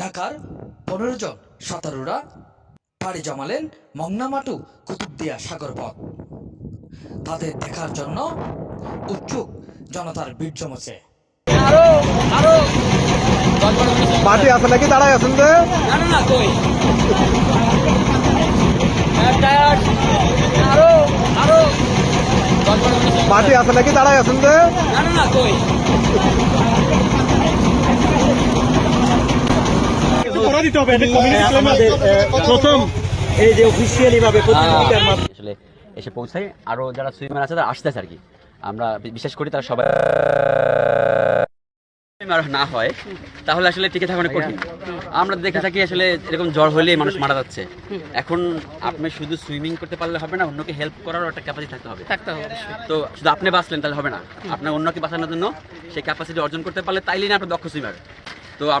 ঢাকার পনেরো জন সাঁতারুরা পাড়ি জমালেন মংনামাটু কুতুবদিয়া সাগর পথ তাদের দেখার জন্য উৎসুক জনতার ভিড় জমেছে। পার্টি আছে নাকি? দাঁড়ায় আছেন যে? না কই? আছে নাকি? দাঁড়ায় আছেন যে? না না না কই আমাদের আহ, প্রথম। এই যে অফিসিয়ালি ভাবে আসলে এসে পৌঁছায়। আরও যারা সুইমার আছে তারা আসতেছে আর কি। আমরা বিশ্বাস করি তারা সবাই আর না হয় তাহলে আসলে টিকে থাকা অনেক কঠিন। আমরা দেখে থাকি আসলে এরকম জ্বর হলেই মানুষ মারা যাচ্ছে। এখন আপনি শুধু সুইমিং করতে পারলে হবে না অন্যকে হেল্প করারও একটা ক্যাপাসিটি থাকতে হবে। থাকতে হবে অবশ্যই। তো শুধু আপনি বাঁচলেন তাহলে হবে না। আপনার অন্যকে বাঁচানোর জন্য সেই ক্যাপাসিটি অর্জন করতে পারলে তাইলে না আপনার দক্ষ সুইমার।